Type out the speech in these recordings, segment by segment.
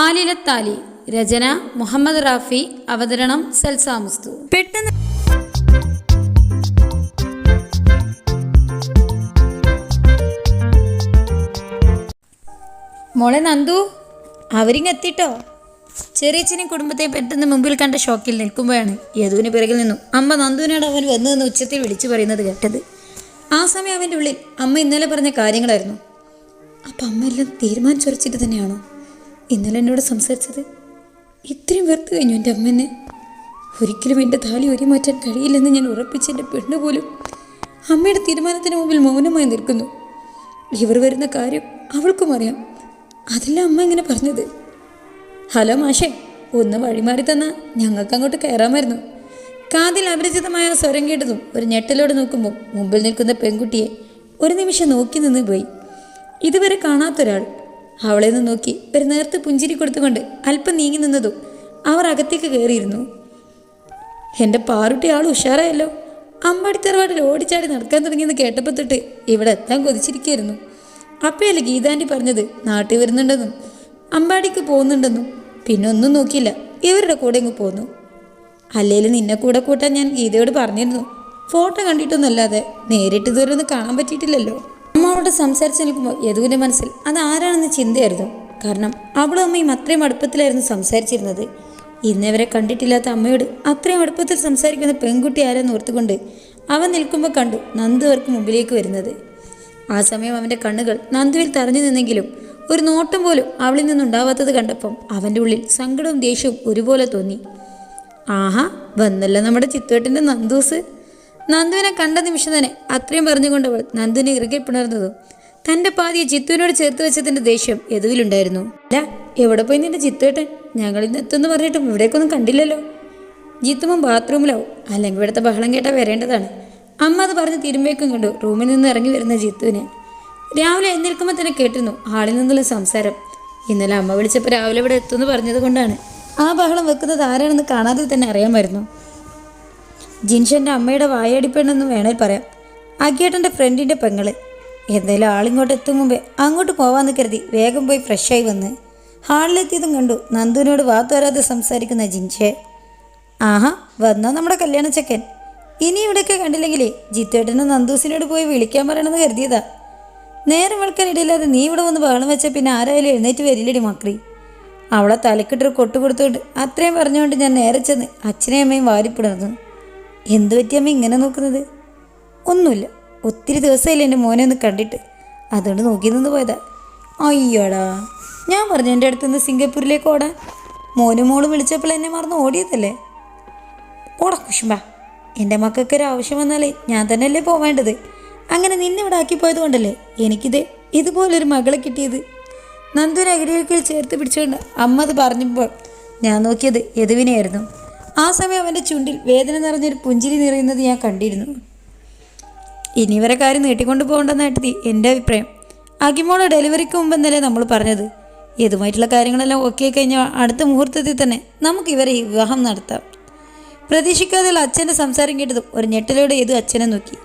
ആലിലത്താലി രചന മുഹമ്മദ് റാഫി അവതരണം സൽസാമുസ്തു പെട്ടെന്ന് മോളെ നന്ദു അവരിങ്ങെത്തിട്ടോ ചെറിയച്ഛനെയും കുടുംബത്തെയും പെട്ടെന്ന് മുമ്പിൽ കണ്ട ഷോക്കിൽ നിൽക്കുമ്പോഴാണ് യദുവിന് പിറകിൽ നിന്നും അമ്മ നന്ദുവിനോട് അവൻ വന്നു ഉച്ചത്തിൽ വിളിച്ചു പറയുന്നത് കേട്ടത്. ആ സമയം അവന്റെ ഉള്ളിൽ അമ്മ ഇന്നലെ പറഞ്ഞ കാര്യങ്ങളായിരുന്നു. അപ്പം അമ്മ എല്ലാം തീരുമാനിച്ചുറച്ചിട്ട് തന്നെയാണോ? ഇന്നലെ എന്നോട് സംസാരിച്ചത്? ഇത്രയും വെറുത്ത് കഴിഞ്ഞു എന്റെ അമ്മ ഒരിക്കലും എന്റെ താലി ഒരു മാറ്റാൻ കഴിയില്ലെന്ന് ഞാൻ ഉറപ്പിച്ച എന്റെ പെണ്ണ് പോലും അമ്മയുടെ തീരുമാനത്തിന് മുമ്പിൽ മൗനമായി നിൽക്കുന്നു. ഇവർ വരുന്ന കാര്യം അവൾക്കും അറിയാം. അതല്ല അമ്മ ഇങ്ങനെ പറഞ്ഞത്. ഹലോ മാഷേ ഒന്ന് വഴിമാറി തന്ന ഞങ്ങൾക്ക് അങ്ങോട്ട് കയറാമായിരുന്നു. കാതിൽ അപരിചിതമായ സ്വരം കേട്ടതും ഒരു ഞെട്ടലോടെ നോക്കുമ്പോൾ മുമ്പിൽ നിൽക്കുന്ന പെൺകുട്ടിയെ ഒരു നിമിഷം നോക്കി നിന്ന് പോയി. ഇതുവരെ കാണാത്തൊരാൾ അവളെ നിന്ന് നോക്കി ഒരു നേർത്ത് പുഞ്ചിരി കൊടുത്തുകൊണ്ട് അല്പം നീങ്ങി നിന്നതും അവർ അകത്തേക്ക് കയറിയിരുന്നു. എന്റെ പാറുട്ടി ആൾ ഉഷാറായല്ലോ. അമ്പാടിത്തറവാട്ടിൽ ഓടിച്ചാടി നടക്കാൻ തുടങ്ങിയെന്ന് കേട്ടപ്പോൾ തൊട്ട് ഇവിടെ എത്താൻ കൊതിച്ചിരിക്കുകയായിരുന്നു. അപ്പയല്ലേ ഗീതാന്റെ പറഞ്ഞത്? നാട്ടിൽ വരുന്നുണ്ടെന്നും അമ്പാടിക്ക് പോകുന്നുണ്ടെന്നും. പിന്നെ ഒന്നും നോക്കിയില്ല. ഇവരുടെ കൂടെ ഇങ്ങ് പോന്നു. അല്ലേലും നിന്നെ കൂടെ കൂട്ടാൻ ഞാൻ ഗീതയോട് പറഞ്ഞിരുന്നു. ഫോട്ടോ കണ്ടിട്ടൊന്നല്ലാതെ നേരിട്ട് ഇതുവരെ ഒന്നും കാണാൻ പറ്റിയിട്ടില്ലല്ലോ. അമ്മ അവളോട് സംസാരിച്ച് നിൽക്കുമ്പോൾ യദുവിന്റെ മനസ്സിൽ അത് ആരാണെന്ന് ചിന്തയായിരുന്നു കാരണം അവളും അമ്മയും അത്രയും അടുപ്പത്തിലായിരുന്നു സംസാരിച്ചിരുന്നത്. ഇന്നവരെ കണ്ടിട്ടില്ലാത്ത അമ്മയോട് അത്രയും അടുപ്പത്തിൽ സംസാരിക്കുന്ന പെൺകുട്ടി ആരെന്ന് ഓർത്തുകൊണ്ട് അവൻ നിൽക്കുമ്പോൾ കണ്ടു നന്ദു അവർക്ക് മുമ്പിലേക്ക് വരുന്നത്. ആ സമയം അവന്റെ കണ്ണുകൾ നന്ദുവിൽ തറഞ്ഞു നിന്നെങ്കിലും ഒരു നോട്ടം പോലും അവളിൽ നിന്നുണ്ടാവാത്തത് കണ്ടപ്പം അവന്റെ ഉള്ളിൽ സങ്കടവും ദേഷ്യവും ഒരുപോലെ തോന്നി. ആഹാ വന്നല്ല നമ്മുടെ ചിത്തുവേട്ടന്റെ നന്ദൂസ്. നന്ദുവിനെ കണ്ട നിമിഷം തന്നെ അത്രയും പറഞ്ഞുകൊണ്ടവൾ നന്ദുവിനെ ഇറുകെ പിണർന്നതും. തന്റെ പാതിയെ ചിത്തുവിനോട് ചേർത്ത് വെച്ചതിന്റെ ദേഷ്യം എതുവിലുണ്ടായിരുന്നു. അല്ല എവിടെ പോയി നിന്റെ ചിത്തുവേട്ടൻ ഞങ്ങൾ ഇന്ന് എത്തുമെന്ന് പറഞ്ഞിട്ടും ഇവിടേക്കൊന്നും കണ്ടില്ലല്ലോ. ജിത്തുമ്മ ബാത്റൂമിലാവും. അല്ലെങ്കിൽ ഇവിടുത്തെ ബഹളം കേട്ടാൽ വരേണ്ടതാണ്. അമ്മ അത് പറഞ്ഞ് തിരുമ്പേക്കും കണ്ടു റൂമിൽ നിന്ന് ഇറങ്ങി വരുന്ന ജിത്തുവിനെ. രാവിലെ എഴുന്നേൽക്കുമ്പോൾ തന്നെ കേട്ടിരുന്നു ആളിൽ നിന്നുള്ള സംസാരം. ഇന്നലെ അമ്മ വിളിച്ചപ്പോൾ രാവിലെ ഇവിടെ എത്തുമെന്ന് പറഞ്ഞത് കൊണ്ടാണ്. ആ ബഹളം വെക്കുന്നത് ആരാണെന്ന് കാണാതെ തന്നെ അറിയാമായിരുന്നു ജിൻഷന്റെ അമ്മയുടെ വായടിപ്പെണ്ണെന്നും വേണേൽ പറയാം. അഗിയേട്ടന്റെ ഫ്രണ്ടിന്റെ പെങ്ങൾ. എന്തായാലും ആളിങ്ങോട്ട് എത്തും മുമ്പേ അങ്ങോട്ട് പോവാന്ന് കരുതി വേഗം പോയി ഫ്രഷായി വന്ന് ഹാളിലെത്തിയതും കണ്ടു നന്ദുവിനോട് വാത്തോരാതെ സംസാരിക്കുന്ന ജിൻഷെ. ആഹാ വന്നോ നമ്മുടെ കല്യാണ ചെക്കൻ. ഇനി ഇവിടെയൊക്കെ കണ്ടില്ലെങ്കിലേ ജിത്തേട്ടനും നന്ദൂസിനോട് പോയി വിളിക്കാൻ പറയണമെന്ന് കരുതിയതാ. നേരം വെളുക്കാനിടയില്ലാതെ നീ ഇവിടെ വന്ന് ബഹളം വെച്ച പിന്നെ ആരായാലും എഴുന്നേറ്റ് വരില്ലടി മക്രി. അവളെ തലക്കിട്ടൊരു കൊട്ടു കൊടുത്തുകൊണ്ട് അത്രയും പറഞ്ഞുകൊണ്ട് ഞാൻ നേരെ ചെന്ന് അച്ഛനെയും അമ്മയും വാരിപ്പിടർന്നു. എന്ത് പറ്റിയമ്മ ഇങ്ങനെ നോക്കുന്നത്? ഒന്നുമില്ല. ഒത്തിരി ദിവസമായില്ല എന്റെ മോനെ ഒന്ന് കണ്ടിട്ട്. അതുകൊണ്ട് നോക്കി നിന്ന് പോയതാ. അയ്യോടാ. ഞാൻ പറഞ്ഞു എന്റെ അടുത്ത് നിന്ന് സിംഗപ്പൂരിലേക്ക് ഓടാൻ. മോനും മോളും വിളിച്ചപ്പോൾ എന്നെ മറന്ന് ഓടിയതല്ലേ? ഓട കുഷുമ്പ എന്റെ മക്കൾക്ക് ഒരു ആവശ്യം വന്നാലേ ഞാൻ തന്നെയല്ലേ പോവേണ്ടത്. അങ്ങനെ നിന്നെ ഇവിടെ ആക്കി പോയത് കൊണ്ടല്ലേ എനിക്കിത് ഇതുപോലൊരു മകളെ കിട്ടിയത്. നന്ദുവിനെ ചേർത്ത് പിടിച്ചുകൊണ്ട് അമ്മ അത് പറഞ്ഞപ്പോൾ ഞാൻ നോക്കിയത് യദുവിനെയായിരുന്നു. ആ സമയം അവന്റെ ചുണ്ടിൽ വേദന നിറഞ്ഞൊരു പുഞ്ചിരി നിറയുന്നത് ഞാൻ കണ്ടിരുന്നു. ഇനി ഇവരെ കാര്യം നീട്ടിക്കൊണ്ട് പോകണ്ടെന്നായിട്ട് എന്റെ അഭിപ്രായം. അകിമോളെ ഡെലിവറിക്ക് മുമ്പ് എന്നല്ലേ നമ്മൾ പറഞ്ഞത്. ഇതുമായിട്ടുള്ള കാര്യങ്ങളെല്ലാം ഓക്കെ കഴിഞ്ഞാൽ അടുത്ത മുഹൂർത്തത്തിൽ തന്നെ നമുക്ക് ഇവരെ വിവാഹം നടത്താം. പ്രതീക്ഷിക്കാതെ അച്ഛന്റെ സംസാരം കേട്ടതും ഒരു ഞെട്ടലോടെ ഏതു അച്ഛനെ നോക്കി.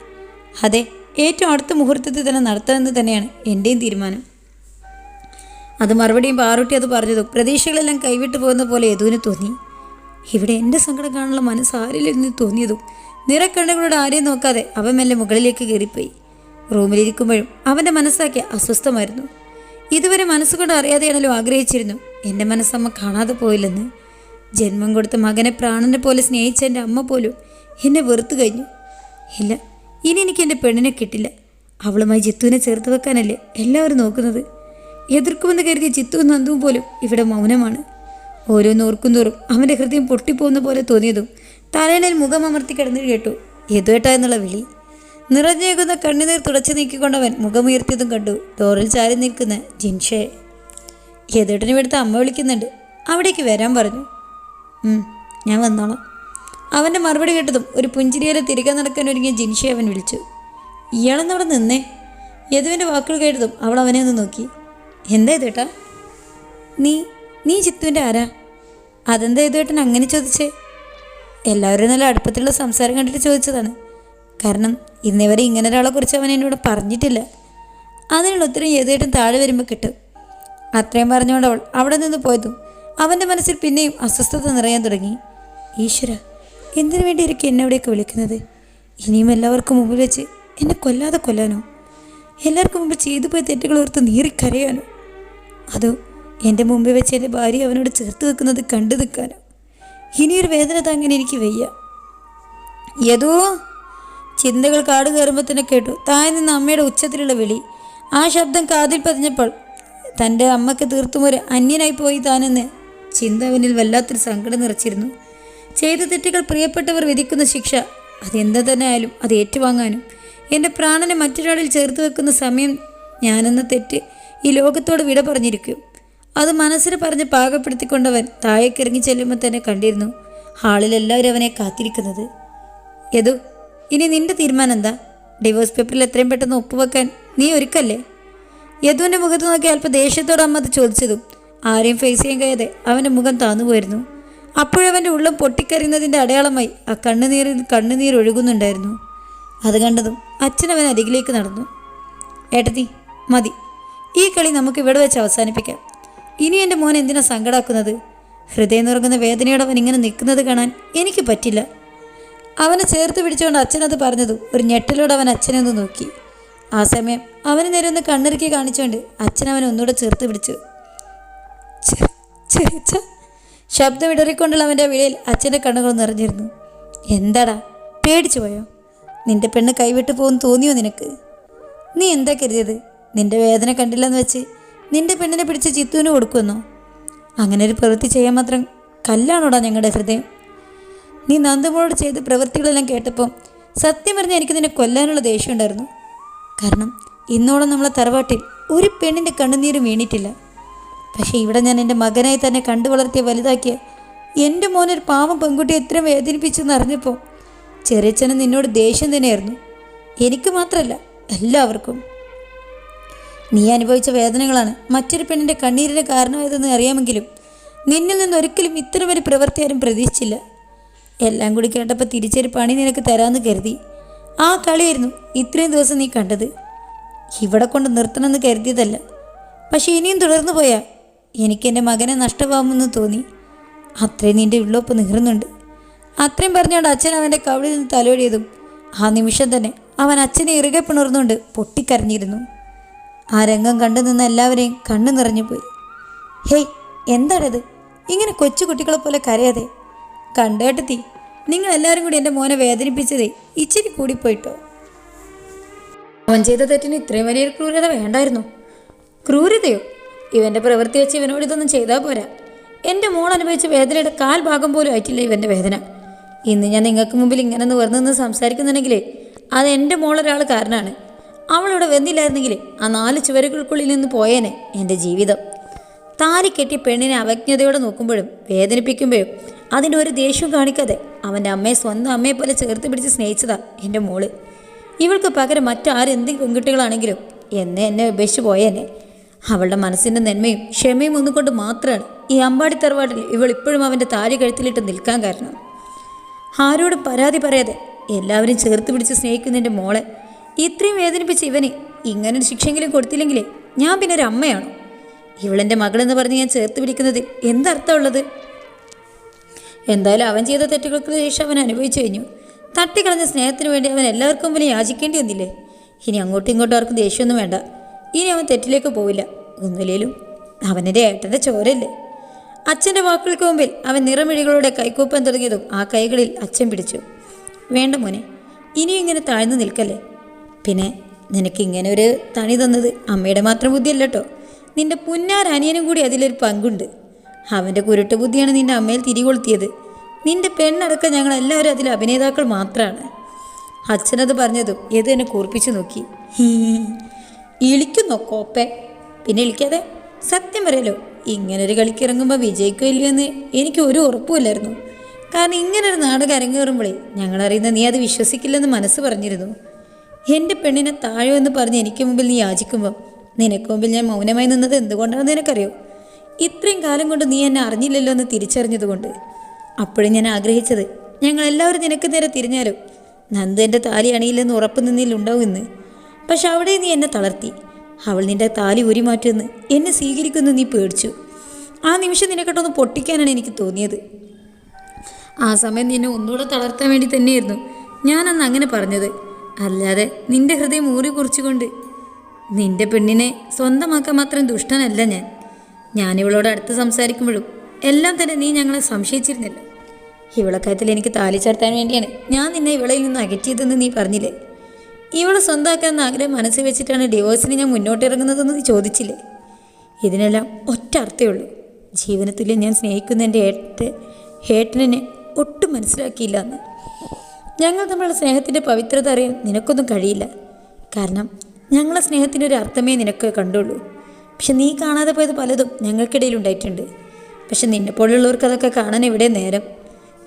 അതെ ഏറ്റവും അടുത്ത മുഹൂർത്തത്തിൽ തന്നെ നടത്താമെന്ന് തന്നെയാണ് എന്റെയും തീരുമാനം. അത് മറുപടിയും പാറുട്ടി അത് പറഞ്ഞതും പ്രതീക്ഷകളെല്ലാം കൈവിട്ടു പോകുന്ന പോലെ യദുവിന് തോന്നി. ഇവിടെ എന്റെ സങ്കടം കാണാനുള്ള മനസ്സ് ആരിലിരുന്ന് തോന്നിയതും നിറക്കണ്ണുകളോട് ആരെയും നോക്കാതെ അവൻ മെല്ലെ മുകളിലേക്ക് കയറിപ്പോയി. റൂമിലിരിക്കുമ്പോഴും അവന്റെ മനസ്സാക്കിയ അസ്വസ്ഥമായിരുന്നു. ഇതുവരെ മനസ്സുകൊണ്ട് അറിയാതെയാണല്ലോ ആഗ്രഹിച്ചിരുന്നു. എന്റെ മനസ്സമ്മ കാണാതെ പോയില്ലെന്ന്. ജന്മം കൊടുത്ത മകനെ പ്രാണനെ പോലെ സ്നേഹിച്ച എന്റെ അമ്മ പോലും എന്നെ വെറുത്തു കഴിഞ്ഞു. ഇല്ല ഇനി എനിക്ക് എന്റെ പെണ്ണിനെ കിട്ടില്ല. അവളുമായി ജിത്തുവിനെ ചേർത്ത് വെക്കാനല്ലേ എല്ലാവരും നോക്കുന്നത്. എതിർക്കുമെന്ന് കരുതിയ ജിത്തുവും നന്ദുവും പോലും ഇവിടെ മൗനമാണ്. ഓരോന്ന് ഓർക്കുന്തോറും അവന്റെ ഹൃദയം പൊട്ടിപ്പോകുന്ന പോലെ തോന്നിയതും തലയിണയിൽ മുഖം അമർത്തി കിടന്നു കേട്ടു. യദുവേട്ട എന്നുള്ള വിളി. നിറഞ്ഞേകുന്ന കണ്ണുനീർ തുടച്ചു നീക്കിക്കൊണ്ടവൻ മുഖമുയർത്തിയതും കണ്ടു. ഡോറിൽ ചാരി നിൽക്കുന്ന ജിൻഷെ. യദുവേട്ടനെ എടുത്ത് അമ്മ വിളിക്കുന്നുണ്ട്. അവിടേക്ക് വരാൻ പറഞ്ഞു. ഞാൻ വന്നോളാം. അവന്റെ മറുപടി കേട്ടതും ഒരു പുഞ്ചിരിയിലെ തിരികെ നടക്കാൻ ഒരുങ്ങിയ ജിൻഷെ അവൻ വിളിച്ചു. ഇയാളെന്നവിടെ നിന്നേ? യദുവിന്റെ വാക്കുകൾ കേട്ടതും അവൾ അവനെ ഒന്ന് നോക്കി. എന്താ ഇതേട്ടാ നീ നീ ചിത്തുവിന്റെ ആരാ? അതെന്താ ഇതുവേട്ടൻ അങ്ങനെ ചോദിച്ചേ? എല്ലാവരും നല്ല അടുപ്പത്തിലുള്ള സംസാരം കണ്ടിട്ട് ചോദിച്ചതാണ്. കാരണം ഇന്നേവരെ ഇങ്ങനെ ഒരാളെ കുറിച്ച് അവൻ എന്നോട് പറഞ്ഞിട്ടില്ല. അതിനുള്ള ഉത്തരം ഏതുവേട്ടൻ താഴെ വരുമ്പോൾ കിട്ടും. അത്രയും പറഞ്ഞുകൊണ്ട് അവൾ അവിടെ നിന്ന് പോയതും അവന്റെ മനസ്സിൽ പിന്നെയും അസ്വസ്ഥത നിറയാൻ തുടങ്ങി. ഈശ്വര എന്തിനു വേണ്ടിയിരിക്കും എന്നെ അവിടെയൊക്കെ വിളിക്കുന്നത്? ഇനിയും എല്ലാവർക്കും മുമ്പിൽ വെച്ച് എന്നെ കൊല്ലാതെ കൊല്ലാനോ? എല്ലാവർക്കും മുമ്പ് ചെയ്തു പോയ തെറ്റുകൾ ഓർത്ത് നീറിക്കരയാനോ? അതോ എന്റെ മുമ്പിൽ വെച്ച് എന്റെ ഭാര്യ അവനോട് ചേർത്ത് വെക്കുന്നത് കണ്ടു നിൽക്കാനോ ഇനിയൊരു വേദന താങ്ങനെ എനിക്ക് വയ്യ. ഏതോ ചിന്തകൾ കാട് കയറുമ്പോൾ തന്നെ കേട്ടു. താഴെ നിന്ന് അമ്മയുടെ ഉച്ചത്തിലുള്ള വിളി. ആ ശബ്ദം കാതിൽ പതിഞ്ഞപ്പോൾ തന്റെ അമ്മയ്ക്ക് തീർത്തും ഒരു അന്യനായി പോയി താനെന്ന് ചിന്ത അവനിൽ വല്ലാത്തൊരു സങ്കടം നിറച്ചിരുന്നു. ചെയ്ത തെറ്റുകൾ പ്രിയപ്പെട്ടവർ വിധിക്കുന്ന ശിക്ഷ അതെന്ത് തന്നെ ആയാലും അത് ഏറ്റുവാങ്ങാനും. എന്റെ പ്രാണനെ മറ്റൊരാളിൽ ചേർത്ത് വെക്കുന്ന സമയം ഞാനെന്ന തെറ്റ് ഈ ലോകത്തോട് വിട പറഞ്ഞിരിക്കും. അത് മനസ്സിൽ പറഞ്ഞ് പാകപ്പെടുത്തിക്കൊണ്ടവൻ താഴേക്കിറങ്ങി ചെല്ലുമ്പോൾ തന്നെ കണ്ടിരുന്നു. ഹാളിലെല്ലാവരും അവനെ കാത്തിരിക്കുന്നത്. യദു ഇനി നിന്റെ തീരുമാനം എന്താ ഡിവോഴ്സ് പേപ്പറിൽ എത്രയും പെട്ടെന്ന് ഒപ്പുവെക്കാൻ നീ ഒരുക്കല്ലേ? യദുവിന്റെ മുഖത്ത് നോക്കി അല്പം ദേഷ്യത്തോടെ അമ്മ അത് ചോദിച്ചതും ആരെയും ഫേസ് ചെയ്യാൻ കഴിയാതെ അവന്റെ മുഖം താന്നുപോയിരുന്നു. അപ്പോഴവന്റെ ഉള്ളം പൊട്ടിക്കറിയുന്നതിന്റെ അടയാളമായി ആ കണ്ണുനീരിൽ കണ്ണുനീർ ഒഴുകുന്നുണ്ടായിരുന്നു. അത് കണ്ടതും അച്ഛനവൻ അരികിലേക്ക് നടന്നു. ഏട്ടത്തി മതി. ഈ കളി നമുക്ക് ഇവിടെ വെച്ച് അവസാനിപ്പിക്കാം. ഇനി എന്റെ മോൻ എന്തിനാ സങ്കടാക്കുന്നത്? ഹൃദയം നുറങ്ങുന്ന വേദനയോടെ അവൻ ഇങ്ങനെ നിൽക്കുന്നത് കാണാൻ എനിക്ക് പറ്റില്ല. അവനെ ചേർത്ത് പിടിച്ചുകൊണ്ട് അച്ഛനത് പറഞ്ഞതു ഒരു ഞെട്ടലോടെ അവൻ അച്ഛനെ ഒന്ന് നോക്കി. ആ സമയം അവന് നേരെ ഒന്ന് കണ്ണിറുക്കി കാണിച്ചുകൊണ്ട് അച്ഛൻ അവനെ ഒന്നുകൂടെ ചേർത്ത് പിടിച്ചു. "ചെ- ചെറിയച്ഛ." ശബ്ദം ഇടറിക്കൊണ്ടുള്ള അവന്റെ വിളിയിൽ അച്ഛന്റെ കണ്ണുകൾ നിറഞ്ഞിരുന്നു. എന്താടാ പേടിച്ചു പോയോ? നിന്റെ പെണ്ണ് കൈവിട്ട് പോകുമെന്ന് തോന്നിയോ നിനക്ക്? നീ എന്താ കരുതിയത്? നിന്റെ വേദന കണ്ടില്ലെന്ന് വെച്ച് നിന്റെ പെണ്ണിനെ പിടിച്ച് ചിത്തുവിന് കൊടുക്കുന്നു. അങ്ങനെ ഒരു പ്രവൃത്തി ചെയ്യാൻ മാത്രം കല്ലാണോടാ ഞങ്ങളുടെ ഹൃദയം? നീ നന്ദമോളോട് ചെയ്ത പ്രവൃത്തികളെല്ലാം കേട്ടപ്പോൾ സത്യം പറഞ്ഞാൽ എനിക്ക് നിന്നെ കൊല്ലാനുള്ള ദേഷ്യം ഉണ്ടായിരുന്നു. കാരണം ഇന്നോളം നമ്മളെ തറവാട്ടിൽ ഒരു പെണ്ണിന്റെ കണ്ണുനീരും വീണിട്ടില്ല. പക്ഷേ ഇവിടെ ഞാൻ എന്റെ മകനായി തന്നെ കണ്ടു വളർത്തിയ വലുതാക്കിയ എന്റെ മോനൊരു പാവം പെൺകുട്ടിയെ എത്ര വേദനിപ്പിച്ചു എന്ന് അറിഞ്ഞപ്പോൾ ചെറിയച്ഛന് നിന്നോട് ദേഷ്യം തന്നെയായിരുന്നു. എനിക്ക് മാത്രമല്ല എല്ലാവർക്കും. നീ അനുഭവിച്ച വേദനകളാണ് മറ്റൊരു പെണ്ണിന്റെ കണ്ണീരിന് കാരണമായതെന്ന് അറിയാമെങ്കിലും നിന്നിൽ നിന്ന് ഒരിക്കലും ഇത്ര വരെ പ്രവൃത്തി ആരും പ്രതീക്ഷിച്ചില്ല. എല്ലാം കൂടി കേട്ടപ്പോൾ തിരിച്ചൊരു പണി നിനക്ക് തരാമെന്ന് കരുതി. ആ കളിയായിരുന്നു ഇത്രയും ദിവസം നീ കണ്ടത്. ഇവിടെ കൊണ്ട് നിർത്തണമെന്ന് കരുതിയതല്ല. പക്ഷെ ഇനിയും തുടർന്നു പോയാൽ എനിക്ക് എന്റെ മകനെ നഷ്ടമാകുമെന്ന് തോന്നി. അത്രയും നിന്റെ ഉള്ളൊപ്പ് നീറുന്നുണ്ട് അത്രയും പറഞ്ഞുകൊണ്ട് അച്ഛൻ അവന്റെ കവിളിൽ നിന്ന് തലോടിയതും ആ നിമിഷം തന്നെ അവൻ അച്ഛനെ ഇറുകെ പിണർന്നുകൊണ്ട് പൊട്ടിക്കരഞ്ഞിരുന്നു. ആ രംഗം കണ്ടു നിന്ന എല്ലാവരെയും കണ്ണു നിറഞ്ഞു പോയി. ഹേയ് എന്താണത്? ഇങ്ങനെ കൊച്ചു കുട്ടികളെ പോലെ കരയാതെ. കണ്ടേട്ടത്തി നിങ്ങൾ എല്ലാവരും കൂടി എന്റെ മോനെ വേദനിപ്പിച്ചതേ ഇച്ചിരി കൂടിപ്പോയിട്ടോ അവൻ ചെയ്ത തെറ്റിന് ഇത്രയും വലിയൊരു ക്രൂരത വേണ്ടായിരുന്നു. ക്രൂരതയോ? ഇവന്റെ പ്രവൃത്തി വെച്ച് ഇവനോട് ഇതൊന്നും ചെയ്താൽ പോരാ. എന്റെ മോൾ അനുഭവിച്ച വേദനയുടെ കാൽ ഭാഗം പോലും ആയിട്ടില്ല ഇവന്റെ വേദന. ഇന്ന് ഞാൻ നിങ്ങൾക്ക് മുമ്പിൽ ഇങ്ങനെ നിവർന്നു നിന്ന് സംസാരിക്കുന്നുണ്ടെങ്കിൽ അത് എന്റെ മോളൊരാൾ കാരണമാണ്. അവളിവിടെ വന്നില്ലായിരുന്നെങ്കിൽ ആ നാല് ചുവരുകൾക്കുള്ളിൽ നിന്ന് പോയേനെ എന്റെ ജീവിതം. താലി കെട്ടി പെണ്ണിനെ അവജ്ഞതയോടെ നോക്കുമ്പോഴും വേദനിപ്പിക്കുമ്പോഴും അതിന്റെ ഒരു ദേഷ്യവും കാണിക്കാതെ അവന്റെ അമ്മയെ സ്വന്തം അമ്മയെ പോലെ ചേർത്ത് പിടിച്ച് സ്നേഹിച്ചതാ എന്റെ മോൾ. ഇവൾക്ക് പകരം മറ്റാരെന്തെങ്കിലും പെൺകുട്ടികളാണെങ്കിലും എന്നെ എന്നെ ഉപേക്ഷിച്ച് പോയേനെ. അവളുടെ മനസ്സിന്റെ നന്മയും ക്ഷമയും ഒന്നുകൊണ്ട് മാത്രമാണ് ഈ അമ്പാടി തറവാട്ടിൽ ഇവൾ ഇപ്പോഴും അവന്റെ താലി കഴുത്തിലിട്ട് നിൽക്കാൻ കാരണം. ആരോടും പരാതി പറയാതെ എല്ലാവരും ചേർത്ത് പിടിച്ച് സ്നേഹിക്കുന്നതിന്റെ മോളെ ഇത്രയും വേദനിപ്പിച്ച ഇവന് ഇങ്ങനൊരു ശിക്ഷയെങ്കിലും കൊടുത്തില്ലെങ്കിലേ ഞാൻ പിന്നെ ഒരു അമ്മയാണോ? ഇവളെന്റെ മകളെന്ന് പറഞ്ഞ് ഞാൻ ചേർത്ത് പിടിക്കുന്നത് എന്തർത്ഥമുള്ളത്? എന്തായാലും അവൻ ചെയ്ത തെറ്റുകൾക്ക് ശേഷം അവൻ അനുഭവിച്ചു കഴിഞ്ഞു. തട്ടിക്കളഞ്ഞ സ്നേഹത്തിന് വേണ്ടി അവൻ എല്ലാവർക്കും മുമ്പിൽ യാചിക്കേണ്ടി വന്നില്ലേ? ഇനി അങ്ങോട്ടും ഇങ്ങോട്ടും ആർക്കും ദേഷ്യമൊന്നും വേണ്ട. ഇനി അവൻ തെറ്റിലേക്ക് പോവില്ല. ഒന്നുമില്ലേലും അവനെന്റെ ഏട്ടന്റെ ചോരല്ലേ അച്ഛന്റെ വാക്കുകൾക്ക് മുമ്പിൽ അവൻ നിറമിഴികളോടെ കൈകൂപ്പാൻ തുടങ്ങിയതും ആ കൈകളിൽ അച്ഛൻ പിടിച്ചു. വേണ്ട മോനെ ഇനിയും ഇങ്ങനെ താഴ്ന്നു നിൽക്കല്ലേ? പിന്നെ നിനക്ക് ഇങ്ങനെ ഒരു തണി തന്നത് അമ്മയുടെ മാത്രം ബുദ്ധിയല്ല കേട്ടോ നിന്റെ പുന്നാരനിയനും കൂടി അതിലൊരു പങ്കുണ്ട്. അവന്റെ കുരുട്ട ബുദ്ധിയാണ് നിന്റെ അമ്മയിൽ തിരികൊളുത്തിയത്. നിന്റെ പെണ്ണടക്കം ഞങ്ങളെല്ലാവരും അതിലെ അഭിനേതാക്കൾ മാത്രമാണ് അച്ഛനത് പറഞ്ഞതും ഏത് എന്നെ കൂർപ്പിച്ചു നോക്കി. ഇളിക്കുന്നോ കോപ്പെ? പിന്നെ ഇളിക്കാതെ? സത്യം പറയലോ ഇങ്ങനൊരു കളിക്കിറങ്ങുമ്പോൾ വിജയിക്കോ ഇല്ലയോ എന്ന് എനിക്ക് ഒരു ഉറപ്പുമില്ലായിരുന്നു. കാരണം ഇങ്ങനൊരു നാടകം അരങ്ങേറുമ്പോഴേ ഞങ്ങളറിയുന്ന നീ അത് വിശ്വസിക്കില്ലെന്ന് മനസ്സ് പറഞ്ഞിരുന്നു. എന്റെ പെണ്ണിനെ താഴോ എന്ന് പറഞ്ഞ് എനിക്ക് മുമ്പിൽ നീ യാചിക്കുമ്പോൾ നിനക്ക് മുമ്പിൽ ഞാൻ മൗനമായി നിന്നത് എന്തുകൊണ്ടാണെന്ന് നിനക്കറിയോ? ഇത്രയും കാലം കൊണ്ട് നീ എന്നെ അറിഞ്ഞില്ലല്ലോ എന്ന് തിരിച്ചറിഞ്ഞതുകൊണ്ട്. അപ്പോഴും ഞാൻ ആഗ്രഹിച്ചത് ഞങ്ങൾ എല്ലാവരും നിനക്ക് നേരെ തിരിഞ്ഞാലോ നന്ദു എന്റെ താലി അണിയില്ലെന്ന് ഉറപ്പ് നിന്നിലുണ്ടാവും എന്ന് പക്ഷെ അവിടെ നീ എന്നെ തളർത്തി. അവൾ നിന്റെ താലി ഊരി മാറ്റുമെന്ന് എന്നെ സ്വീകരിക്കുമെന്ന് നീ പേടിച്ചു. ആ നിമിഷം നിനക്കെട്ടൊന്ന് പൊട്ടിക്കാനാണ് എനിക്ക് തോന്നിയത്. ആ സമയം നിന്നെ ഒന്നുകൂടെ തളർത്താൻ വേണ്ടി തന്നെയായിരുന്നു ഞാനന്ന് അങ്ങനെ പറഞ്ഞത്. അല്ലാതെ നിന്റെ ഹൃദയം ഊറി കുറിച്ചുകൊണ്ട് നിന്റെ പെണ്ണിനെ സ്വന്തമാക്കാൻ മാത്രം ദുഷ്ടനല്ല ഞാൻ. ഞാനിവളോട് അടുത്ത് സംസാരിക്കുമ്പോഴും എല്ലാം തന്നെ നീ ഞങ്ങളെ സംശയിച്ചിരുന്നില്ല. ഇവളക്കാര്യത്തിൽ എനിക്ക് താലി ചേർത്താൻ വേണ്ടിയാണ് ഞാൻ നിന്നെ ഇവളയിൽ നിന്ന് അകറ്റിയതെന്ന് നീ പറഞ്ഞില്ലേ? ഇവളെ സ്വന്തമാക്കാമെന്ന ആഗ്രഹം മനസ്സിൽ വെച്ചിട്ടാണ് ഡിവോഴ്സിന് ഞാൻ മുന്നോട്ടിറങ്ങുന്നതെന്ന് നീ ചോദിച്ചില്ലേ? ഇതിനെല്ലാം ഒറ്റ ഉള്ളൂ. ജീവിതത്തിൽ ഞാൻ സ്നേഹിക്കുന്ന എന്റെ ഏട്ട ഏട്ടനെ ഒട്ടും മനസ്സിലാക്കിയില്ല എന്ന്. ഞങ്ങൾ തമ്മിലുള്ള സ്നേഹത്തിന്റെ പവിത്രത അറിയാൻ നിനക്കൊന്നും കഴിയില്ല. കാരണം ഞങ്ങളെ സ്നേഹത്തിന്റെ ഒരു അർത്ഥമേ നിനക്ക് കണ്ടുള്ളൂ. പക്ഷെ നീ കാണാതെ പോയത് പലതും ഞങ്ങൾക്കിടയിൽ ഉണ്ടായിട്ടുണ്ട്. പക്ഷെ നിന്നെ പോലുള്ളവർക്ക് അതൊക്കെ കാണാൻ എവിടെ നേരം?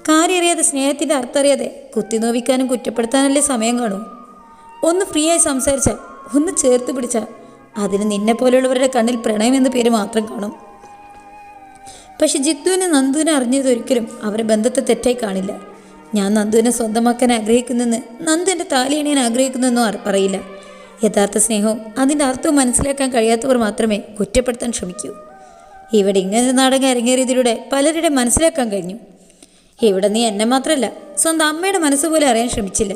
കാര്യം അറിയാതെ സ്നേഹത്തിന്റെ അർത്ഥം അറിയാതെ കുത്തിനോവിക്കാനും കുറ്റപ്പെടുത്താനല്ലേ സമയം കാണൂ? ഒന്ന് ഫ്രീ ആയി സംസാരിച്ചാൽ ഒന്ന് ചേർത്ത് പിടിച്ചാൽ അതിന് നിന്നെ പോലുള്ളവരുടെ കണ്ണിൽ പ്രണയം എന്ന പേര് മാത്രം കാണും. പക്ഷെ ജിത്തുവിനെ നന്ദുവിനെ അറിഞ്ഞത് ഒരിക്കലും അവരെ ബന്ധത്തെ തെറ്റായി കാണില്ല. ഞാൻ നന്ദുവിനെ സ്വന്തമാക്കാൻ ആഗ്രഹിക്കുന്നെന്ന് നന്ദു എന്റെ താലിയണിയാൻ ആഗ്രഹിക്കുന്നെന്നോ പറയില്ല. യഥാർത്ഥ സ്നേഹവും അതിന്റെ അർത്ഥവും മനസ്സിലാക്കാൻ കഴിയാത്തവർ മാത്രമേ കുറ്റപ്പെടുത്താൻ ശ്രമിക്കൂ. ഇവിടെ ഇങ്ങനെ നാടകം അരങ്ങേറിയതിലൂടെ പലരുടെ മനസ്സിലാക്കാൻ കഴിഞ്ഞു. ഇവിടെ നീ എന്നെ മാത്രമല്ല സ്വന്തം അമ്മയുടെ മനസ്സ് പോലെ അറിയാൻ ശ്രമിച്ചില്ല.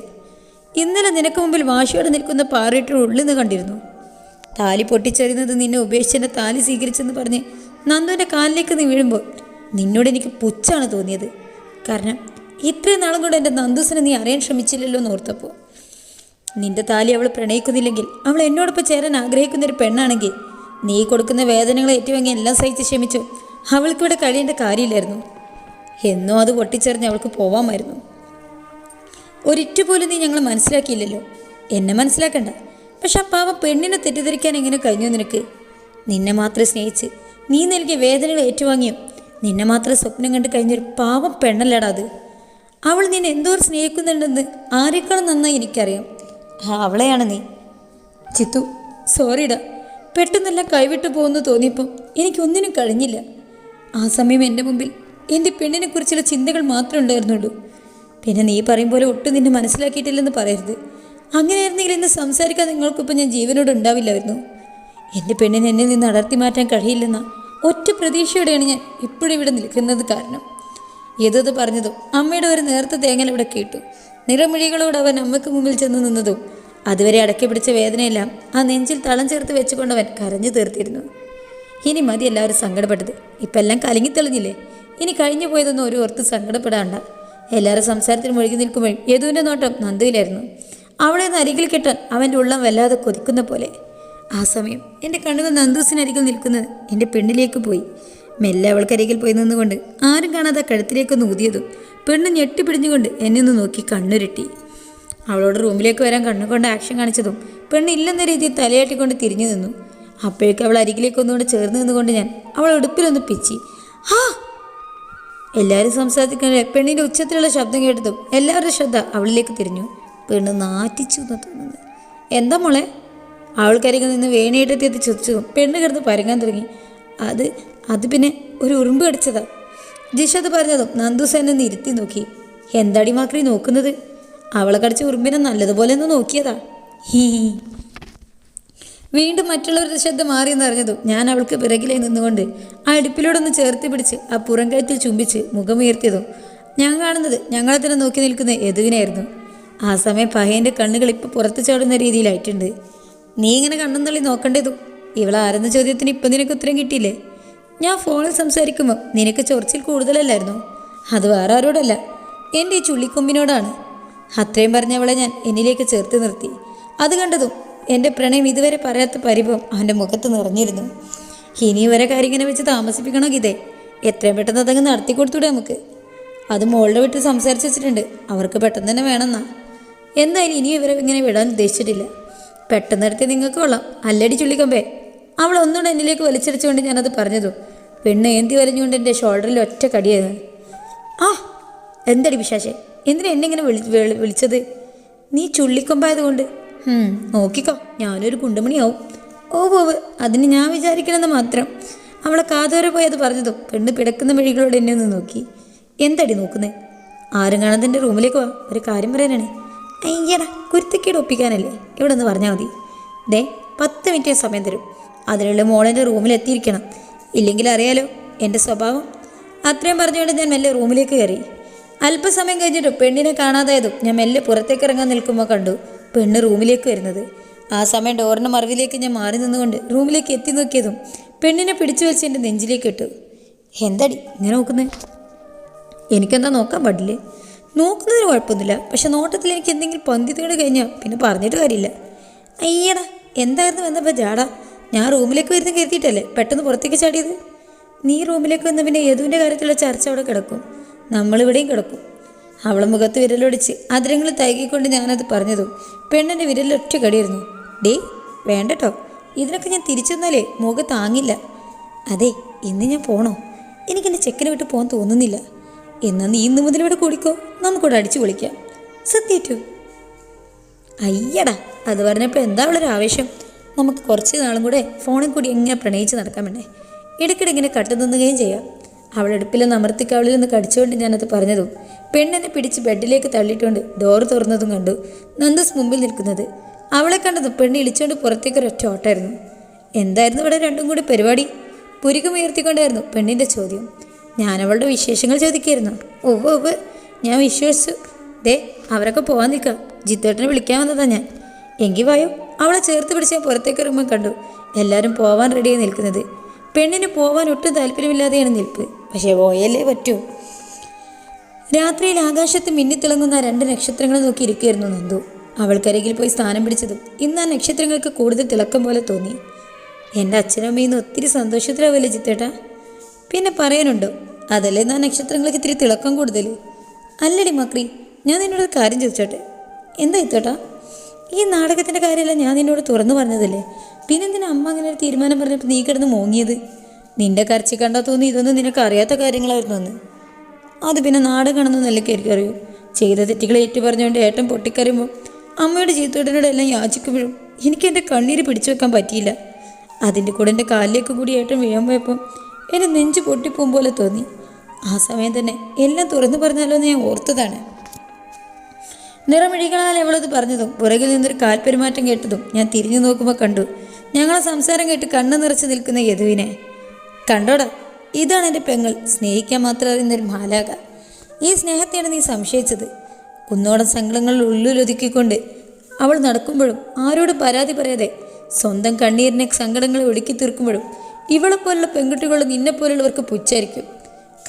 ഇന്നലെ നിനക്ക് മുമ്പിൽ വാശിയോടെ നിൽക്കുന്ന പാറയിട്ട് ഉള്ളിൽ നിന്ന് കണ്ടിരുന്നു. താലി പൊട്ടിച്ചെറിയുന്നത് നിന്നെ ഉപേക്ഷിച്ചെന്റെ താലി സ്വീകരിച്ചെന്ന് പറഞ്ഞ് നന്ദുവിന്റെ കാലിലേക്ക് നീ വീഴുമ്പോൾ നിന്നോട് എനിക്ക് പുച്ഛാണ് തോന്നിയത്. കാരണം ഇത്രയും നാളും കൊണ്ട് എന്റെ നന്ദുസിനെ നീ അറിയാൻ ശ്രമിച്ചില്ലല്ലോ എന്ന് ഓർത്തപ്പോൾ നിന്റെ താലി അവൾ പ്രണയിക്കുന്നില്ലെങ്കിൽ അവൾ എന്നോടൊപ്പം ചേരാൻ ആഗ്രഹിക്കുന്ന ഒരു പെണ്ണാണെങ്കിൽ നീ കൊടുക്കുന്ന വേദനകൾ ഏറ്റുവാങ്ങി എല്ലാം സഹിച്ച് ക്ഷമിച്ചു. അവൾക്കിവിടെ കഴിയേണ്ട കാര്യമില്ലായിരുന്നു. എന്നോ അത് പൊട്ടിച്ചെറിഞ്ഞ് അവൾക്ക് പോവാമായിരുന്നു. ഒരിറ്റുപോലും നീ ഞങ്ങൾ മനസ്സിലാക്കിയില്ലല്ലോ. എന്നെ മനസ്സിലാക്കണ്ട. പക്ഷെ ആ പാവ പെണ്ണിനെ തെറ്റിദ്ധരിക്കാൻ എങ്ങനെ കഴിഞ്ഞു നിനക്ക്? നിന്നെ മാത്രം സ്നേഹിച്ച് നീ നൽകിയ വേദനകൾ ഏറ്റുവാങ്ങിയും? നിന്നെ മാത്രം സ്വപ്നം കണ്ട് കഴിഞ്ഞൊരു പാവം പെണ്ണല്ലടാ അത്. അവൾ നിന്നെ എന്തോ സ്നേഹിക്കുന്നുണ്ടെന്ന് ആരെക്കാളും നന്നായി എനിക്കറിയാം. അവളെയാണ് നീ. ചിത്തു സോറിടാ പെട്ടെന്നെല്ലാം കൈവിട്ടു പോകുന്നു തോന്നിയപ്പോൾ എനിക്കൊന്നിനും കഴിഞ്ഞില്ല. ആ സമയം എന്റെ മുമ്പിൽ എന്റെ പെണ്ണിനെ കുറിച്ചുള്ള ചിന്തകൾ മാത്രമേ ഉണ്ടായിരുന്നുള്ളൂ. പിന്നെ നീ പറയും പോലെ ഒട്ടും നിന്നെ മനസ്സിലാക്കിയിട്ടില്ലെന്ന് പറയരുത്. അങ്ങനെയായിരുന്നെങ്കിൽ ഇന്ന് സംസാരിക്കാൻ നിങ്ങൾക്കൊപ്പം ഞാൻ ജീവനോട് ഉണ്ടാവില്ലായിരുന്നു. എന്റെ പെണ്ണിനെ എന്നെ നിന്ന് അടർത്തി മാറ്റാൻ കഴിയില്ലെന്ന ഒറ്റ പ്രതീക്ഷയോടെയാണ് ഞാൻ ഇപ്പോഴും ഇവിടെ നിൽക്കുന്നത് കാരണം. യദത് പറഞ്ഞതും അമ്മയുടെ ഒരു നേർത്ത തേങ്ങൽ ഇവിടെ കേട്ടു. നിറമിഴികളോട് അവൻ അമ്മയ്ക്ക് മുമ്പിൽ ചെന്ന് നിന്നതും അതുവരെ അടക്കി പിടിച്ച വേദനയെല്ലാം ആ നെഞ്ചിൽ തളം ചേർത്ത് വെച്ചുകൊണ്ടവൻ കരഞ്ഞു തീർത്തിരുന്നു. ഇനി മതി എല്ലാവരും സങ്കടപ്പെട്ടത്. ഇപ്പം എല്ലാം കലങ്ങി തെളിഞ്ഞില്ലേ? ഇനി കഴിഞ്ഞു പോയതൊന്നും ഒരു ഓർത്ത് സങ്കടപ്പെടാണ്ട. എല്ലാവരും സംസാരത്തിൽ മുഴുകി നിൽക്കുമ്പോൾ യദുവിന്റെ നോട്ടം നന്ദുവിലായിരുന്നു. അവളെ നിന്ന് അരികിൽ കെട്ടാൻ അവന്റെ ഉള്ളം വല്ലാതെ കൊതിക്കുന്ന പോലെ. ആ സമയം എന്റെ കണ്ണുകൾ നന്ദൂസിനരികിൽ നിൽക്കുന്നത് എന്റെ പെണ്ണിലേക്ക് പോയി. മെല്ലെ അവൾക്കരികിൽ പോയി നിന്നുകൊണ്ട് ആരും കാണാതെ കഴുത്തിലേക്കൊന്ന് ഊതിയതും പെണ്ണ് ഞെട്ടിപ്പിടിഞ്ഞുകൊണ്ട് എന്നെ ഒന്ന് നോക്കി കണ്ണുരുട്ടി. അവളോട് റൂമിലേക്ക് വരാൻ കണ്ണുകൊണ്ട് ആക്ഷൻ കാണിച്ചതും പെണ്ണ് ഇല്ലെന്ന രീതിയിൽ തലയാട്ടിക്കൊണ്ട് തിരിഞ്ഞു നിന്നു. അപ്പോഴേക്ക് അവൾ അരികിലേക്ക് ഒന്നുകൊണ്ട് ചേർന്ന് നിന്നുകൊണ്ട് ഞാൻ അവൾ ഉടുപ്പിലൊന്ന് പിച്ചി. ആ എല്ലാവരും സംസാരിക്കുന്ന പെണ്ണിന്റെ ഉച്ചത്തിലുള്ള ശബ്ദം കേട്ടതും എല്ലാവരുടെ ശ്രദ്ധ അവളിലേക്ക് തിരിഞ്ഞു. പെണ്ണ് നാറ്റിച്ചു എന്ന് തോന്നുന്നത് എന്താ മോളെ? അവൾക്കരികിൽ നിന്ന് വേണിയിട്ടെത്തി എത്തി ചൊച്ചതും പെണ്ണ് കിടന്ന് പരങ്ങാൻ തുടങ്ങി. അത് അത് പിന്നെ ഒരു ഉറുമ്പ് കടിച്ചതാ. ജിഷത് പറഞ്ഞതും നന്ദുസേനെ ഒന്ന് ഇരുത്തി നോക്കി. എന്താടി മാക്രി നോക്കുന്നത്? അവളെ കടിച്ച ഉറുമ്പിനെ നല്ലതുപോലെ ഒന്ന് നോക്കിയതാ. ഹീ വീണ്ടും മറ്റുള്ളവരുടെ ശ്രദ്ധ മാറിയെന്ന് അറിഞ്ഞതും ഞാൻ അവൾക്ക് പിറകിലേ നിന്നുകൊണ്ട് ആ അടുപ്പിലൂടെ ഒന്ന് ചേർത്ത് പിടിച്ച് ആ പുറം കഴുത്തിൽ ചുംബിച്ച് മുഖമുയർത്തിയതും ഞാൻ കാണുന്നത് ഞങ്ങളെ തന്നെ നോക്കി നിൽക്കുന്ന എതുവിനായിരുന്നു ആ സമയം പഹയന്റെ കണ്ണുകൾ ഇപ്പോൾ പുറത്ത് ചാടുന്ന രീതിയിലായിട്ടുണ്ട്. നീ ഇങ്ങനെ കണ്ണും തള്ളി നോക്കേണ്ടതും ഇവളെ ആരെന്ന ചോദ്യത്തിന് ഇപ്പം നിനക്ക് ഉത്തരം കിട്ടിയില്ലേ? ഞാൻ ഫോണിൽ സംസാരിക്കുമ്പോൾ നിനക്ക് ചൊറിച്ചിൽ കൂടുതലല്ലായിരുന്നു? അത് വേറെ ആരോടല്ല. എന്റെ ഈ ചുള്ളിക്കൊമ്പിനോടാണ്. അത്രയും പറഞ്ഞവളെ ഞാൻ എന്നിലേക്ക് ചേർത്ത് നിർത്തി. അത് കണ്ടതും എന്റെ പ്രണയം ഇതുവരെ പറയാത്ത പരിഭവം അവന്റെ മുഖത്ത് നിറഞ്ഞിരുന്നു. ഇനി ഇവരെ കാര്യം ഇങ്ങനെ വെച്ച് താമസിപ്പിക്കണോ ഗീതേ? എത്രയും പെട്ടെന്ന് അതങ്ങ് നടത്തി കൊടുത്തൂടെ നമുക്ക്? അത് മോളുടെ വീട്ടിൽ സംസാരിച്ച് വെച്ചിട്ടുണ്ട്. അവർക്ക് പെട്ടെന്ന് തന്നെ വേണമെന്നാ. എന്തായാലും ഇനി ഇവരെ ഇങ്ങനെ വിടാൻ ഉദ്ദേശിച്ചിട്ടില്ല. പെട്ടെന്ന് നടത്തി നിങ്ങൾക്ക് കൊള്ളാം. അല്ലടി ചുള്ളിക്കമ്പേ. അവൾ ഒന്നുകൂടെ എന്നിലേക്ക് വലിച്ചടിച്ചുകൊണ്ട് ഞാനത് പറഞ്ഞതു. പെണ്ണ് ഏന്തി വലിഞ്ഞുകൊണ്ട് എന്റെ ഷോൾഡറിൽ ഒറ്റ കടിയായിരുന്നു. ആ എന്തടി വിശാശെ എന്തിനാ എന്നെ ഇങ്ങനെ വിളി വിളി- വിളിച്ചത്? നീ ചുള്ളിക്കൊമ്പായതുകൊണ്ട്. നോക്കിക്കോ ഞാനൊരു കുണ്ടുമണിയാവും. ഓ പോവ് അതിന് ഞാൻ വിചാരിക്കണമെന്ന് മാത്രം. അവളെ കാതോരെ പോയി അത് പറഞ്ഞതും. പെണ്ണ് പിടക്കുന്ന വഴികളോട് എന്നെ ഒന്ന് നോക്കി. എന്തടി നോക്കുന്നേ? ആരും കാണാതെ റൂമിലേക്ക് വാ ഒരു കാര്യം പറയാനാണ്. അയ്യടാ കുരുത്തക്കേട് ഒപ്പിക്കാനല്ലേ? ഇവിടെ ഒന്ന് പറഞ്ഞാൽ മതി. ദേ പത്ത് മിനിറ്റ് സമയം തരും. അതിനുള്ള മോളെന്റെ റൂമിലെത്തിയിരിക്കണം. ഇല്ലെങ്കിൽ അറിയാലോ എന്റെ സ്വഭാവം. അത്രയും പറഞ്ഞുകൊണ്ട് ഞാൻ മെല്ലെ റൂമിലേക്ക് കയറി. അല്പസമയം കഴിഞ്ഞിട്ട് പെണ്ണിനെ കാണാതായതും ഞാൻ മെല്ലെ പുറത്തേക്ക് ഇറങ്ങാൻ നിൽക്കുമ്പോൾ കണ്ടു പെണ്ണ് റൂമിലേക്ക് വരുന്നത്. ആ സമയം ഡോറിന്റെ മറവിലേക്ക് ഞാൻ മാറി നിന്നുകൊണ്ട് റൂമിലേക്ക് എത്തി നോക്കിയതും പെണ്ണിനെ പിടിച്ചു വെച്ച് എന്റെ നെഞ്ചിലേക്ക് ഇട്ടു. എന്തടി ഇങ്ങനെ നോക്കുന്നത് എനിക്കെന്താ നോക്കാൻ പാടില്ലേ? നോക്കുന്നതിന് കുഴപ്പമൊന്നുമില്ല. പക്ഷെ നോട്ടത്തിൽ എനിക്ക് എന്തെങ്കിലും പന്തി പന്തിത്തോട് കഴിഞ്ഞാൽ പിന്നെ പറഞ്ഞിട്ട് കാര്യമില്ല. അയ്യടാ എന്തായിരുന്നു വന്നപ്പോൾ ജാടാ? ഞാൻ റൂമിലേക്ക് വരുന്ന കരുതിയിട്ടല്ലേ? പെട്ടെന്ന് പുറത്തേക്ക് ചാടിയത്? നീ റൂമിലേക്ക് വന്ന പിന്നെ യദുവിന്റെ കാര്യത്തിലുള്ള ചർച്ച അവിടെ കിടക്കും. നമ്മളിവിടെയും കിടക്കും. അവളെ മുഖത്ത് വിരലൊടിച്ച് അതിരങ്ങൾ തൈകിക്കൊണ്ട് ഞാനത് പറഞ്ഞതും പെണ്ണിന്റെ വിരലൊറ്റ കടിയിരുന്നു ഡേ വേണ്ടട്ടോ. ഇതിനൊക്കെ ഞാൻ തിരിച്ചു വന്നാലേ മുഖം താങ്ങില്ല അതെ ഇന്ന് ഞാൻ പോണോ? എനിക്കെന്റെ ചെക്കനെ വിട്ട് പോകാൻ തോന്നുന്നില്ല. എന്നാൽ നീ ഇന്ന് മുതൽ ഇവിടെ കൂടിക്കോ? നമുക്കിവിടെ അടിച്ചു പൊളിക്കാം. സത്യേറ്റു. അയ്യടാ അത് പറഞ്ഞപ്പോൾ എന്താ ഉള്ളൊരു ആവേശം? നമുക്ക് കുറച്ച് നാളും കൂടെ ഫോണിൽ കൂടി എങ്ങനെ പ്രണയിച്ച് നടക്കാൻ വേണ്ടേ ഇടയ്ക്കിടെ ഇങ്ങനെ കട്ടു നിന്നുകയും ചെയ്യാം. അവളെ അടുപ്പിലൊന്ന് നമർത്തിക്കാവളിൽ നിന്ന് കടിച്ചുകൊണ്ട് ഞാനത് പറഞ്ഞതും പെണ്ണെന്നെ പിടിച്ച് ബെഡിലേക്ക് തള്ളിയിട്ടുകൊണ്ട് ഡോറ് തുറന്നതും കണ്ടു നന്ദസ് മുമ്പിൽ നിൽക്കുന്നത്. അവളെ കണ്ടതും പെണ്ണ് ഇളിച്ചുകൊണ്ട് പുറത്തേക്ക് ഒരൊറ്റ ഓട്ടായിരുന്നു. എന്തായിരുന്നു ഇവിടെ രണ്ടും കൂടി പരിപാടി? പുരികമുയർത്തിക്കൊണ്ടായിരുന്നു പെണ്ണിന്റെ ചോദ്യം. ഞാൻ അവളുടെ വിശേഷങ്ങൾ ചോദിക്കായിരുന്നു. ഒവ് ഒവ് ഞാൻ വിശ്വസിച്ചു. ദേ അവരൊക്കെ പോകാൻ നിൽക്കാം ജിത്തേട്ടനെ വിളിക്കാൻ വന്നതാണ് ഞാൻ. എങ്കിൽ വായോ. അവളെ ചേർത്ത് പിടിച്ച് പുറത്തേക്ക് ഇറങ്ങുമ്പോൾ കണ്ടു. എല്ലാവരും പോവാൻ റെഡിയായി നിൽക്കുന്നത്. പെണ്ണിന് പോവാൻ ഒട്ടും താല്പര്യമില്ലാതെയാണ് നിൽപ്പ്. പക്ഷേ പോയല്ലേ പറ്റൂ. രാത്രിയിൽ ആകാശത്ത് മിന്നിത്തിളങ്ങുന്ന രണ്ട് നക്ഷത്രങ്ങളെ നോക്കി ഇരിക്കുകയായിരുന്നു നന്ദു. അവൾക്കരികിൽ പോയി സ്ഥാനം പിടിച്ചതും ഇന്ന് ആ നക്ഷത്രങ്ങൾക്ക് കൂടുതൽ തിളക്കം പോലെ തോന്നി. എന്റെ അച്ഛനമ്മയിൽ നിന്ന് ഒത്തിരി സന്തോഷത്തിലാവല്ലേ ചിത്തേട്ടാ? പിന്നെ പറയാനുണ്ടോ? അതല്ലേ ആ നക്ഷത്രങ്ങൾക്ക് ഇത്തിരി തിളക്കം കൂടുതൽ അല്ലടി മക്രി ഞാൻ നിന്നോടൊരു കാര്യം ചോദിച്ചോട്ടെ? എന്താ ഇത്തോട്ടാ ഈ നാടകത്തിന്റെ കാര്യമല്ല ഞാൻ നിന്നോട് തുറന്നു പറഞ്ഞതല്ലേ? പിന്നെന്തിനാ അമ്മ അങ്ങനെ ഒരു തീരുമാനം പറഞ്ഞപ്പോൾ നീ കിടന്ന് മോങ്ങിയത്? നിന്റെ കരച്ചി കണ്ടാൽ തോന്നി ഇതൊന്നും നിനക്ക് അറിയാത്ത കാര്യങ്ങളായിരുന്നു അന്ന്. അത് പിന്നെ നാടകമാണെന്ന് നിലയ്ക്ക് എനിക്കറിയൂ ചെയ്ത തെറ്റുകൾ ഏറ്റു പറഞ്ഞുകൊണ്ട് ഏട്ടൻ പൊട്ടിക്കറിയുമ്പോൾ അമ്മയുടെ ചീത്തോട്ടിനോട് എല്ലാം യാചിക്കുമ്പോഴും എനിക്ക് എന്റെ കണ്ണീര് പിടിച്ചു വെക്കാൻ പറ്റിയില്ല. അതിന്റെ കൂടെ എന്റെ കാലിലേക്ക് കൂടി ഏട്ടൻ വീഴാൻ പോയപ്പോൾ എന്റെ നെഞ്ച് പൊട്ടിപ്പോകും പോലെ തോന്നി. ആ സമയം തന്നെ എല്ലാം തുറന്നു പറഞ്ഞാലോ എന്ന് ഞാൻ ഓർത്തതാണ്. നിറമിഴികളാൽ അവളത് പറഞ്ഞതും പുറകിൽ നിന്നൊരു കാൽപെരുമാറ്റം കേട്ടതും ഞാൻ തിരിഞ്ഞു നോക്കുമ്പോൾ കണ്ടു. ഞങ്ങളെ സംസാരം കേട്ട് കണ്ണു നിറച്ച് നിൽക്കുന്ന യദുവിനെ. കണ്ടോടാ ഇതാണ് എന്റെ പെങ്ങൾ. സ്നേഹിക്കാൻ മാത്രം അറിയുന്നൊരു മാലാക ഈ സ്നേഹത്തെയാണ് നീ സംശയിച്ചത്. കുന്നോടം സങ്കടങ്ങളിൽ ഉള്ളിലൊതുക്കിക്കൊണ്ട് അവൾ നടക്കുമ്പോഴും ആരോട് പരാതി പറയാതെ സ്വന്തം കണ്ണീരിനെ സങ്കടങ്ങളെ ഒടുക്കി തീർക്കുമ്പോഴും ഇവളെപ്പോലുള്ള പെൺകുട്ടികൾ നിന്നെപ്പോലുള്ളവർക്ക് പുച്ഛായിരിക്കും.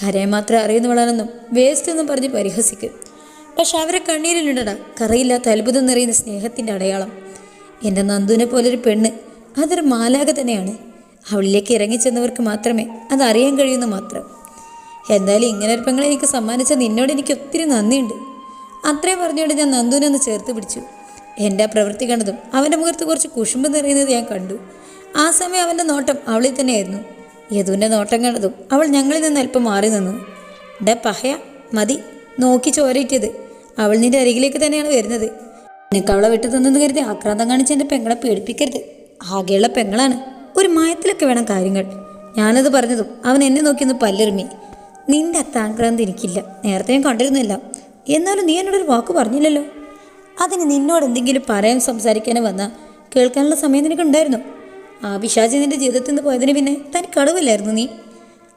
കരയെ മാത്രം അറിയുന്നവളാണെന്നും വേസ്റ്റ് എന്നും പറഞ്ഞ് പരിഹസിക്കും. പക്ഷെ അവരെ കണ്ണീരിലുണ്ടടാ കറയില്ലാത്ത അത്ഭുതം നിറയുന്ന സ്നേഹത്തിന്റെ അടയാളം. എന്റെ നന്ദുവിനെ പോലൊരു പെണ്ണ്. അതൊരു മാലാഖ തന്നെയാണ്. അവളിലേക്ക് ഇറങ്ങിച്ചെന്നവർക്ക് മാത്രമേ അത് അറിയാൻ കഴിയുന്നു മാത്രം. എന്തായാലും ഇങ്ങനെ ഒരു പെങ്ങളെ എനിക്ക് സമ്മാനിച്ച നിന്നോട് എനിക്ക് ഒത്തിരി നന്ദിയുണ്ട്. അത്രയും പറഞ്ഞുകൊണ്ട് ഞാൻ നന്ദുവിനെ ഒന്ന് ചേർത്ത് പിടിച്ചു. എന്റെ ആ പ്രവൃത്തി കണ്ടതും അവന്റെ മുഖത്ത് കുറച്ച് കുശുമ്പ് നിറയുന്നത് ഞാൻ കണ്ടു. ആ സമയം അവന്റെ നോട്ടം അവളിൽ തന്നെയായിരുന്നു. യദുവിന്റെ നോട്ടം കണ്ടതും അവൾ ഞങ്ങളിൽ നിന്ന് അല്പം മാറി നിന്നു. ഡേ പഹയ മതി. നോക്കി ചോരയിറ്റത് അവൾ നിന്റെ അരികിലേക്ക് തന്നെയാണ് വരുന്നത്. നിനക്ക് അവളെ വിട്ടു തന്നെന്ന് കരുതി ആക്രാന്തം കാണിച്ച് എന്റെ പെങ്ങളെ പേടിപ്പിക്കരുത്. ആകെയുള്ള പെങ്ങളാണ്. ഒരു മായത്തിലൊക്കെ വേണം കാര്യങ്ങൾ. ഞാനത് പറഞ്ഞതും അവൻ എന്നെ നോക്കിയൊന്ന് പല്ലെറുമി. നിന്റെ അത്ര എനിക്കില്ല. നേരത്തെ ഞാൻ കണ്ടിരുന്നില്ല. എന്നാലും നീ എന്നോടൊരു വാക്ക് പറഞ്ഞില്ലല്ലോ. അതിന് നിന്നോട് എന്തെങ്കിലും പറയാൻ സംസാരിക്കാനോ വന്നാൽ കേൾക്കാനുള്ള സമയം നിനക്കുണ്ടായിരുന്നു. ആ പിശാചി നിന്റെ ജീവിതത്തിൽ നിന്ന് പോയതിന് പിന്നെ തനിക്ക് അടവില്ലായിരുന്നു നീ.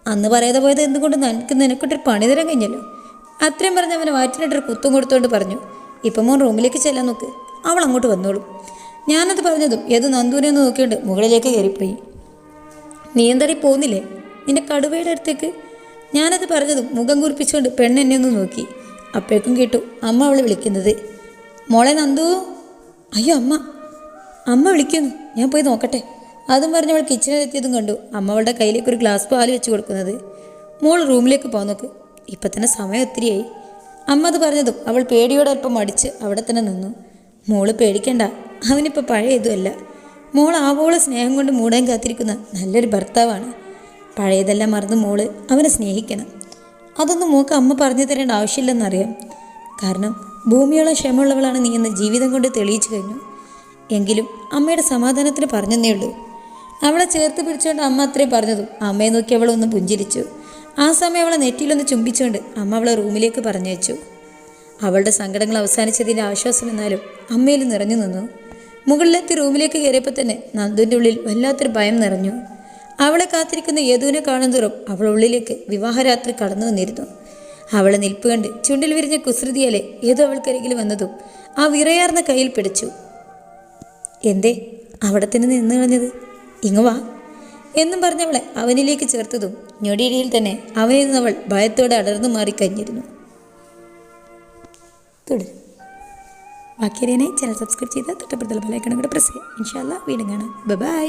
അന്ന് പറയാതെ പോയത് എന്തുകൊണ്ട് നിനക്ക് നിനക്കിട്ടൊരു പണി തരാൻ കഴിഞ്ഞല്ലോ? അത്രയും പറഞ്ഞ് അവന് വാറ്റിനിട്ടൊരു കുത്തും കൊടുത്തുകൊണ്ട് പറഞ്ഞു ഇപ്പം മോൻ റൂമിലേക്ക് ചെല്ലാൻ നോക്ക്. അവൾ അങ്ങോട്ട് വന്നോളും. ഞാനത് പറഞ്ഞതും ഏത് നന്ദൂനെ ഒന്ന് നോക്കിയിട്ട് മുകളിലേക്ക് കയറിപ്പോയി. നീ എന്താടി പോകുന്നില്ലേ നിന്റെ കടുവയുടെ അടുത്തേക്ക്? ഞാനത് പറഞ്ഞതും മുഖം കുറിപ്പിച്ചുകൊണ്ട് പെണ്ണ് എന്നെ ഒന്ന് നോക്കി. അപ്പോഴേക്കും കേട്ടു അമ്മ അവളെ വിളിക്കുന്നത്. മോളെ നന്ദു. അയ്യോ അമ്മ. അമ്മ വിളിക്കുന്നു. ഞാൻ പോയി നോക്കട്ടെ. അതും പറഞ്ഞ് അവൾ കിച്ചണിലെത്തിയതും കണ്ടു അമ്മ അവളുടെ കയ്യിലേക്ക് ഒരു ഗ്ലാസ് പാൽ വെച്ച് കൊടുക്കുന്നത്. മോൾ റൂമിലേക്ക് പോകാൻ നോക്ക്. ഇപ്പം തന്നെ സമയം ഒത്തിരിയായി. അമ്മ അത് പറഞ്ഞതും അവൾ പേടിയോടെ അല്പം മടിച്ച് അവിടെ തന്നെ നിന്നു. മോൾ പേടിക്കണ്ട അവനിപ്പോൾ പഴയ ഇതുമല്ല. മോൾ ആവോളം സ്നേഹം കൊണ്ട് മൂടാൻ കാത്തിരിക്കുന്ന നല്ലൊരു ഭർത്താവാണ്. പഴയതെല്ലാം മറന്ന് മോൾ അവനെ സ്നേഹിക്കണം. അതൊന്നും മോക്ക് അമ്മ പറഞ്ഞു തരേണ്ട ആവശ്യമില്ലെന്നറിയാം. കാരണം ഭൂമിയോളം ക്ഷമയുള്ളവളാണ് നീ എന്ന് ജീവിതം കൊണ്ട് തെളിയിച്ചു കഴിഞ്ഞു. എങ്കിലും അമ്മയുടെ സമാധാനത്തിന് പറഞ്ഞെന്നേ ഉള്ളൂ. അവളെ ചേർത്ത് പിടിച്ചുകൊണ്ട് അമ്മ അത്രയും പറഞ്ഞതും. അമ്മയെ നോക്കി അവളൊന്ന് പുഞ്ചിരിച്ചു. ആ സമയം അവളെ നെറ്റിയിലൊന്ന് ചുംബിച്ചുകൊണ്ട് അമ്മ അവളെ റൂമിലേക്ക് പറഞ്ഞയച്ചു. അവളുടെ സങ്കടങ്ങൾ അവസാനിച്ചതിന്റെ ആശ്വാസം എന്നാലും അമ്മയിൽ നിറഞ്ഞു നിന്നു. മുകളിലെത്തി റൂമിലേക്ക് കയറിയപ്പോൾ തന്നെ നന്ദുവിന്റെ ഉള്ളിൽ വല്ലാത്തൊരു ഭയം നിറഞ്ഞു. അവളെ കാത്തിരിക്കുന്ന യദുവിനെ കാണുന്തോറും അവൾ ഉള്ളിലേക്ക് വിവാഹരാത്രി കടന്നു വന്നിരുന്നു. അവളെ നിൽപ്പ് കണ്ട് ചുണ്ടിൽ വിരിഞ്ഞ കുസൃതിയാലെ ഏതോ അവൾക്കരികിൽ വന്നതും ആ വിറയാർന്ന കയ്യിൽ പിടിച്ചു. എന്തേ? അവിടെ തന്നെ നിന്ന് കളഞ്ഞത്? ഇങ്ങ് വാ. എന്നും പറഞ്ഞവളെ അവനിലേക്ക് ചേർത്തതും ഞൊടിയിടിയിൽ തന്നെ അവനിൽ നിന്നവൾ ഭയത്തോടെ അടർന്നു മാറിക്കഴിഞ്ഞിരുന്നു തുടരും. ബാക്കി അറിയാനായി ചാനൽ സബ്സ്ക്രൈബ് ചെയ്ത് തൊട്ടപ്പെടുത്തൽ ബലൈക്കണും കൂടെ പ്രസ് ചെയ്യാം ഇൻഷാല്ല വീണ്ടും കാണാം. ബൈ